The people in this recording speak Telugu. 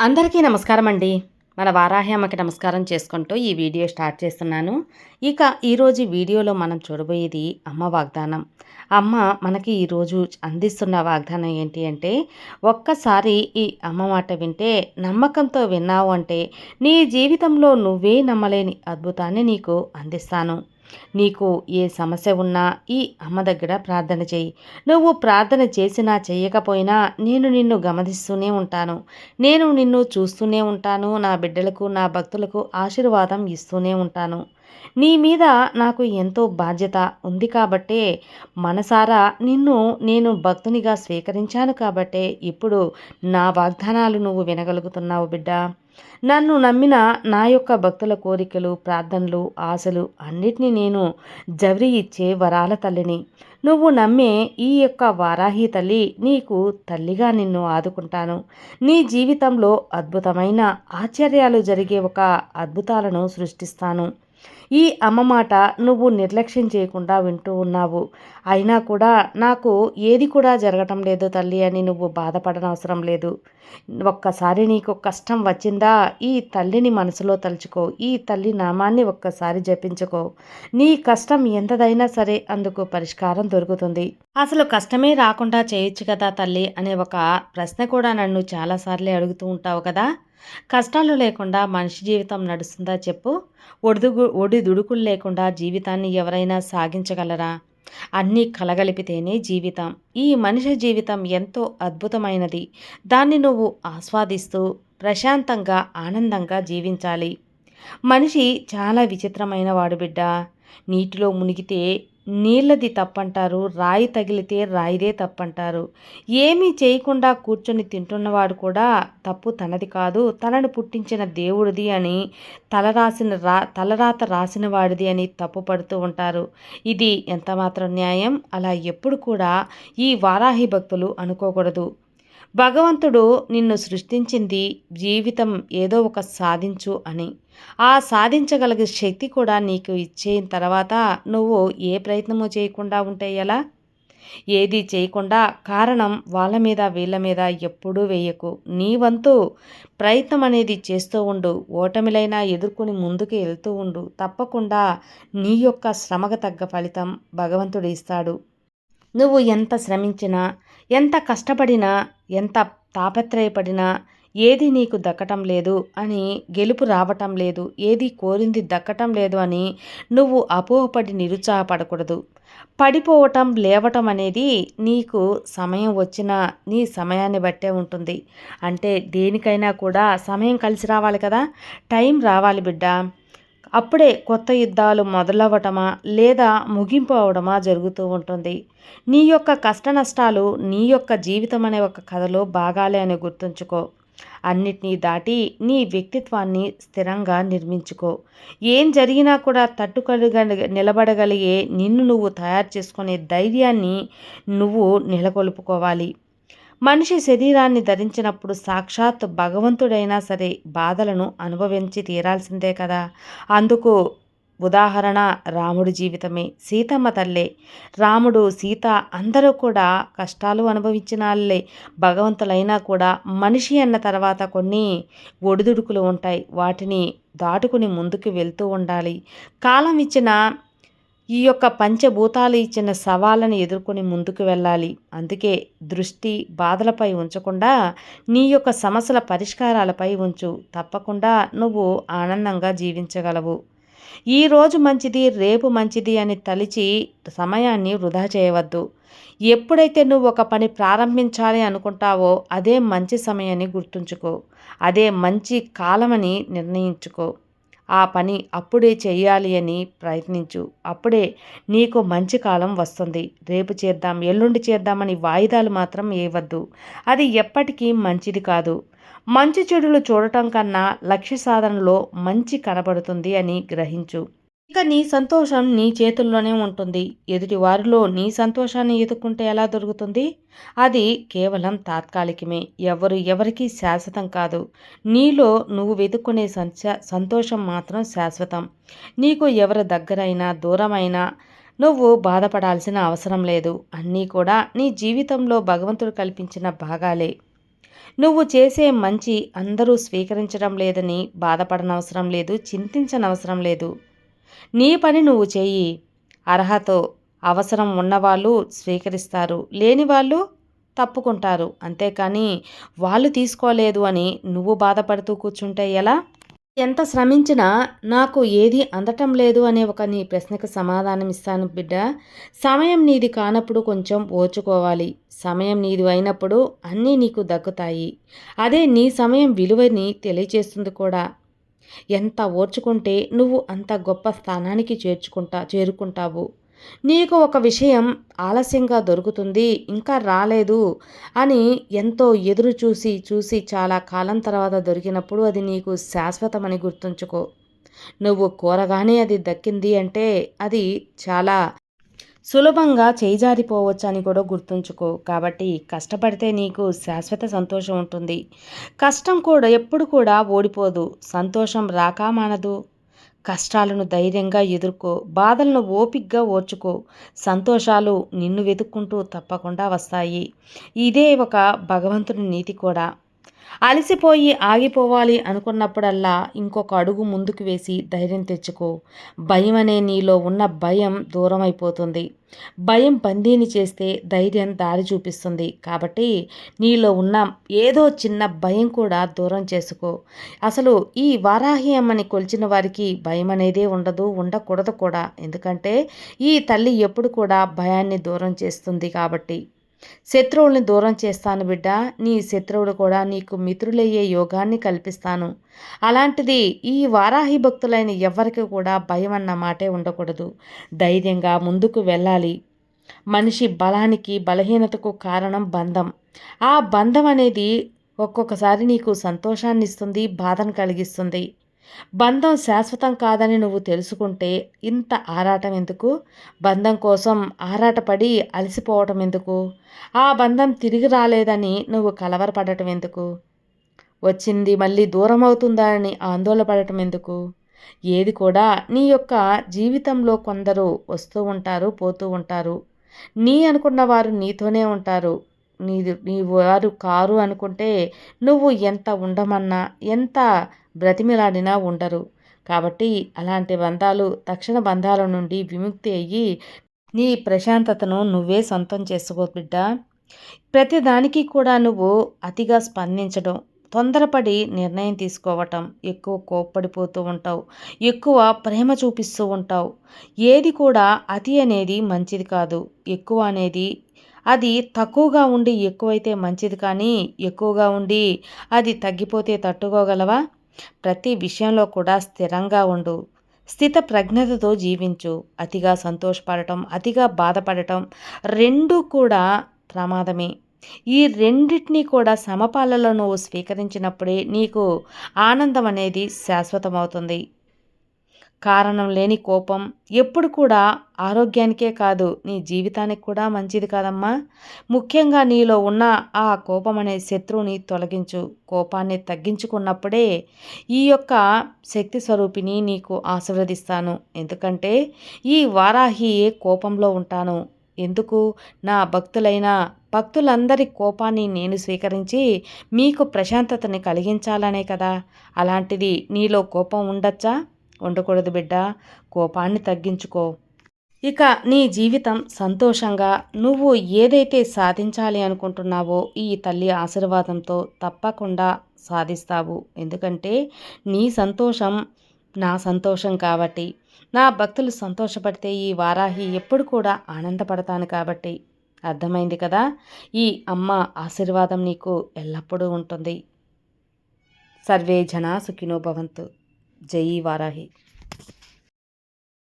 అందరికీ నమస్కారం అండి మన వారాహి అమ్మకి నమస్కారం చేసుకుంటూ ఈ వీడియో స్టార్ట్ చేస్తున్నాను. ఇక ఈరోజు వీడియోలో మనం చూడబోయేది అమ్మ వాగ్దానం. అమ్మ మనకి ఈరోజు అందిస్తున్న వాగ్దానం ఏంటి అంటే ఒక్కసారి ఈ అమ్మ మాట వింటే నమ్మకంతో విన్నావు అంటే నీ జీవితంలో నువ్వే నమ్మలేని అద్భుతాన్ని నీకు అందిస్తాను. నీకు ఏ సమస్య ఉన్నా ఈ అమ్మ దగ్గర ప్రార్థన చేయి. నువ్వు ప్రార్థన చేసినా చేయకపోయినా నేను నిన్ను గమనిస్తూనే ఉంటాను. నేను నిన్ను చూస్తూనే ఉంటాను. నా బిడ్డలకు నా భక్తులకు ఆశీర్వాదం ఇస్తూనే ఉంటాను. నీ మీద నాకు ఎంతో బాధ్యత ఉంది కాబట్టే మనసారా నిన్ను నేను భక్తునిగా స్వీకరించాను కాబట్టే ఇప్పుడు నా వాగ్దానాలు నువ్వు వినగలుగుతున్నావు బిడ్డ. నన్ను నమ్మిన నా యొక్క భక్తుల కోరికలు ప్రార్థనలు ఆశలు అన్నిటినీ నేను జవరి ఇచ్చే వరాల తల్లిని. నువ్వు నమ్మే ఈ యొక్క వారాహి తల్లి నీకు తల్లిగా నిన్ను ఆదుకుంటాను. నీ జీవితంలో అద్భుతమైన ఆశ్చర్యాలు జరిగే ఒక అద్భుతాలను సృష్టిస్తాను. ఈ అమ్మ మాట నువ్వు నిర్లక్ష్యం చేయకుండా వింటూ ఉన్నావు. అయినా కూడా నాకు ఏది కూడా జరగటం లేదు తల్లి అని నువ్వు బాధపడనవసరం లేదు. ఒక్కసారి నీకు కష్టం వచ్చిందా ఈ తల్లిని మనసులో తలుచుకో. ఈ తల్లి నామాన్ని ఒక్కసారి జపించుకో. నీ కష్టం ఎంతదైనా సరే అందుకు పరిష్కారం దొరుకుతుంది. అసలు కష్టమే రాకుండా చేయొచ్చు కదా తల్లి అనే ఒక ప్రశ్న కూడా నన్ను చాలాసార్లే అడుగుతూ ఉంటావు కదా? కష్టాలు లేకుండా మనిషి జీవితం నడుస్తుందా చెప్పు? ఒడిదుగు ఒడి దుడుకులు లేకుండా జీవితాన్ని ఎవరైనా సాగించగలరా? అన్నీ కలగలిపితేనే జీవితం. ఈ మనిషి జీవితం ఎంతో అద్భుతమైనది. దాన్ని నువ్వు ఆస్వాదిస్తూ ప్రశాంతంగా ఆనందంగా జీవించాలి. మనిషి చాలా విచిత్రమైన వాడు బిడ్డ. నీటిలో మునిగితే నీళ్ళది తప్పంటారు రాయి తగిలితే రాయిదే తప్పంటారు. ఏమీ చేయకుండా కూర్చొని తింటున్నవాడు కూడా తప్పు తనది కాదు. తనను పుట్టించిన దేవుడిది అని తలరాసిన రా తలరాత రాసిన వాడిది అని తప్పు పడుతూ ఉంటారు. ఇది ఎంతమాత్రం న్యాయం? అలా ఎప్పుడు కూడా ఈ వారాహి భక్తులు అనుకోకూడదు. భగవంతుడు నిన్ను సృష్టించింది జీవితం ఏదో ఒక సాధించు అని. ఆ సాధించగలిగే శక్తి కూడా నీకు ఇచ్చిన తర్వాత నువ్వు ఏ ప్రయత్నము చేయకుండా ఉంటే ఎలా? ఏది చేయకుండా కారణం వాళ్ళ మీద వీళ్ళ మీద ఎప్పుడూ వేయకు. నీ వంతు ప్రయత్నం అనేది చేస్తూ ఉండు. ఓటమిలైనా ఎదుర్కొని ముందుకు వెళ్తూ ఉండు. తప్పకుండా నీ యొక్క శ్రమకు తగ్గ ఫలితం భగవంతుడు ఇస్తాడు. నువ్వు ఎంత శ్రమించినా ఎంత కష్టపడినా ఎంత తాపత్రయపడినా ఏది నీకు దక్కటం లేదు అని గెలుపు రావటం లేదు ఏది కోరింది దక్కటం లేదు అని నువ్వు అపోహపడి నిరుత్సాహపడకూడదు. పడిపోవటం లేవటం అనేది నీకు సమయం వచ్చిన నీ సమయాన్ని బట్టే ఉంటుంది. అంటే దేనికైనా కూడా సమయం కలిసి రావాలి కదా? టైం రావాలి బిడ్డ. అప్పుడే కొత్త యుద్ధాలు మొదలవ్వటమా లేదా ముగింపు అవడమా జరుగుతూ ఉంటుంది. నీ యొక్క కష్ట నష్టాలు నీ యొక్క జీవితం అనే ఒక కథలో భాగాలే అని గుర్తుంచుకో. అన్నిటినీ దాటి నీ వ్యక్తిత్వాన్ని స్థిరంగా నిర్మించుకో. ఏం జరిగినా కూడా తట్టుకలుగ నిలబడగలిగే నిన్ను నువ్వు తయారు చేసుకునే ధైర్యాన్ని నువ్వు నెలకొల్పుకోవాలి. మనిషి శరీరాన్ని ధరించినప్పుడు సాక్షాత్ భగవంతుడైనా సరే బాధలను అనుభవించి తీరాల్సిందే కదా. అందుకు ఉదాహరణ రాముడి జీవితమే. సీతమ్మ తల్లే. రాముడు సీత అందరూ కూడా కష్టాలు అనుభవించిన వాళ్ళే భగవంతులైనా కూడా మనిషి అన్న తర్వాత కొన్ని ఒడిదుడుకులు ఉంటాయి. వాటిని దాటుకుని ముందుకు వెళ్తూ ఉండాలి. కాలం ఇచ్చిన ఈ యొక్క పంచభూతాలు ఇచ్చిన సవాళ్ళను ఎదుర్కొని ముందుకు వెళ్ళాలి. అందుకే దృష్టి బాధలపై ఉంచకుండా నీ యొక్క సమస్యల పరిష్కారాలపై ఉంచు. తప్పకుండా నువ్వు ఆనందంగా జీవించగలవు. ఈ రోజు మంచిది రేపు మంచిది అని తలిచి సమయాన్ని వృధా చేయవద్దు. ఎప్పుడైతే నువ్వు ఒక పని ప్రారంభించాలి అనుకుంటావో అదే మంచి సమయాన్ని గుర్తుంచుకో. అదే మంచి కాలమని నిర్ణయించుకో. ఆ పని అప్పుడే చేయాలి అని ప్రయత్నించు. అప్పుడే నీకు మంచి కాలం వస్తుంది. రేపు చేద్దాం ఎల్లుండి చేద్దామని వాయిదాలు మాత్రం వేయవద్దు అది ఎప్పటికీ మంచిది కాదు. మంచి చెడులు చూడటం కన్నా లక్ష్య సాధనలో మంచి కనబడుతుంది అని గ్రహించు. ఇక నీ సంతోషం నీ చేతుల్లోనే ఉంటుంది. ఎదుటి వారిలో నీ సంతోషాన్ని ఎదుర్కొంటే ఎలా దొరుకుతుంది? అది కేవలం తాత్కాలికమే. ఎవరు ఎవరికి శాశ్వతం కాదు. నీలో నువ్వు వెతుక్కునే సంతోషం మాత్రం శాశ్వతం. నీకు ఎవరి దగ్గరైనా దూరమైనా నువ్వు బాధపడాల్సిన అవసరం లేదు. అన్నీ కూడా నీ జీవితంలో భగవంతుడు కల్పించిన భాగాలే. నువ్వు చేసే మంచి అందరూ స్వీకరించడం లేదని బాధపడనవసరం లేదు చింతించనవసరం లేదు. నీ పని నువ్వు చెయ్యి. అర్హత అవసరం ఉన్నవాళ్ళు స్వీకరిస్తారు. లేని వాళ్ళు తప్పుకుంటారు. అంతేకాని వాళ్ళు తీసుకోలేదు అని నువ్వు బాధపడుతూ కూర్చుంటే ఎలా? ఎంత శ్రమించినా నాకు ఏది అందటం లేదు అనే ఒక నీ ప్రశ్నకు సమాధానం ఇస్తాను బిడ్డ. సమయం నీది కానప్పుడు కొంచెం ఓచుకోవాలి సమయం నీది అయినప్పుడు అన్నీ నీకు దక్కుతాయి. అదే నీ సమయం విలువని తెలియచేస్తుంది కూడా. ఎంత ఓర్చుకుంటే నువ్వు అంత గొప్ప స్థానానికి చేర్చుకుంటా చేరుకుంటావు. నీకు ఒక విషయం ఆలస్యంగా దొరుకుతుంది ఇంకా రాలేదు అని ఎంతో ఎదురు చూసి చూసి చాలా కాలం తర్వాత దొరికినప్పుడు అది నీకు శాశ్వతమని గుర్తుంచుకో. నువ్వు కోరగానే అది దక్కింది అంటే అది చాలా సులభంగా చేజారిపోవచ్చు అని కూడా గుర్తుంచుకో. కాబట్టి కష్టపడితే నీకు శాశ్వత సంతోషం ఉంటుంది. కష్టం కూడా ఎప్పుడు కూడా ఓడిపోదు. సంతోషం రాక మానదు. కష్టాలను ధైర్యంగా ఎదుర్కో. బాధలను ఓపిగ్గా ఓర్చుకో. సంతోషాలు నిన్ను వెతుక్కుంటూ తప్పకుండా వస్తాయి. ఇదే ఒక భగవంతుని నీతి కూడా. అలసిపోయి ఆగిపోవాలి అనుకున్నప్పుడల్లా ఇంకొక అడుగు ముందుకు వేసి ధైర్యం తెచ్చుకో. భయం అనే నీలో ఉన్న భయం దూరం అయిపోతుంది భయం బందీని చేస్తే ధైర్యం దారి చూపిస్తుంది. కాబట్టి నీలో ఉన్న ఏదో చిన్న భయం కూడా దూరం చేసుకో. అసలు ఈ వారాహి అమ్మని కొలిచిన వారికి భయం అనేదే ఉండదు ఉండకూడదు కూడా. ఎందుకంటే ఈ తల్లి ఎప్పుడు కూడా భయాన్ని దూరం చేస్తుంది కాబట్టి. శత్రువుల్ని దూరం చేస్తాను బిడ్డ. నీ శత్రువులు కూడా నీకు మిత్రులయ్యే యోగాన్ని కల్పిస్తాను. అలాంటిది ఈ వారాహి భక్తులైన ఎవరికి కూడా భయం అన్న మాటే ఉండకూడదు. ధైర్యంగా ముందుకు వెళ్ళాలి. మనిషి బలానికి బలహీనతకు కారణం బంధం. ఆ బంధం అనేది ఒక్కొక్కసారి నీకు సంతోషాన్ని ఇస్తుంది బాధను కలిగిస్తుంది. బంధం శాశ్వతం కాదని నువ్వు తెలుసుకుంటే ఇంత ఆరాటం ఎందుకు? బంధం కోసం ఆరాటపడి అలసిపోవటం ఎందుకు? ఆ బంధం తిరిగి రాలేదని నువ్వు కలవరపడటం ఎందుకు? వచ్చింది మళ్ళీ దూరం అవుతుందా అని ఎందుకు? ఏది కూడా నీ యొక్క జీవితంలో కొందరు వస్తూ ఉంటారు పోతూ ఉంటారు. నీ అనుకున్న వారు నీతోనే ఉంటారు. నీది నీ వారు కారు అనుకుంటే నువ్వు ఎంత ఉండమన్నా ఎంత బ్రతిమిలాడినా ఉండరు. కాబట్టి అలాంటి బంధాలు తక్షణ బంధాల నుండి విముక్తి అయ్యి నీ ప్రశాంతతను నువ్వే సొంతం చేసుకో బిడ్డ. ప్రతిదానికి కూడా నువ్వు అతిగా స్పందించడం తొందరపడి నిర్ణయం తీసుకోవటం ఎక్కువ కోప్పడిపోతూ ఉంటావు ఎక్కువ ప్రేమ చూపిస్తూ ఉంటావు. ఏది కూడా అతి అనేది మంచిది కాదు. ఎక్కువ అనేది అది తక్కువగా ఉండి ఎక్కువైతే మంచిది కానీ ఎక్కువగా ఉండి అది తగ్గిపోతే తట్టుకోగలవా? ప్రతి విషయంలో కూడా స్థిరంగా ఉండు. స్థిత ప్రజ్ఞతతో జీవించు. అతిగా సంతోషపడటం అతిగా బాధపడటం రెండు కూడా ప్రమాదమే. ఈ రెండింటినీ కూడా సమపాలలో నువ్వు స్వీకరించినప్పుడే నీకు ఆనందం అనేది శాశ్వతమవుతుంది. కారణం లేని కోపం ఎప్పుడు కూడా ఆరోగ్యానికే కాదు నీ జీవితానికి కూడా మంచిది కాదమ్మా. ముఖ్యంగా నీలో ఉన్న ఆ కోపం అనే శత్రువుని తొలగించు. కోపాన్ని తగ్గించుకున్నప్పుడే ఈ యొక్క శక్తి స్వరూపిని నీకు ఆశీర్వదిస్తాను. ఎందుకంటే ఈ వారాహి కోపంలో ఉంటాను? ఎందుకు? నా భక్తులైన భక్తులందరి కోపాన్ని నేను స్వీకరించి మీకు ప్రశాంతతని కలిగించాలనే కదా. అలాంటిది నీలో కోపం ఉండొచ్చా? ఉండకూడదు బిడ్డ. కోపాన్ని తగ్గించుకో. ఇక నీ జీవితం సంతోషంగా నువ్వు ఏదైతే సాధించాలి అనుకుంటున్నావో ఈ తల్లి ఆశీర్వాదంతో తప్పకుండా సాధిస్తావు. ఎందుకంటే నీ సంతోషం నా సంతోషం కాబట్టి. నా భక్తులు సంతోషపడితే ఈ వారాహి ఎప్పుడు కూడా ఆనందపడతాను కాబట్టి. అర్థమైంది కదా? ఈ అమ్మ ఆశీర్వాదం నీకు ఎల్లప్పుడూ ఉంటుంది. సర్వే జనా సుఖినో భవంతు. జై వారాహి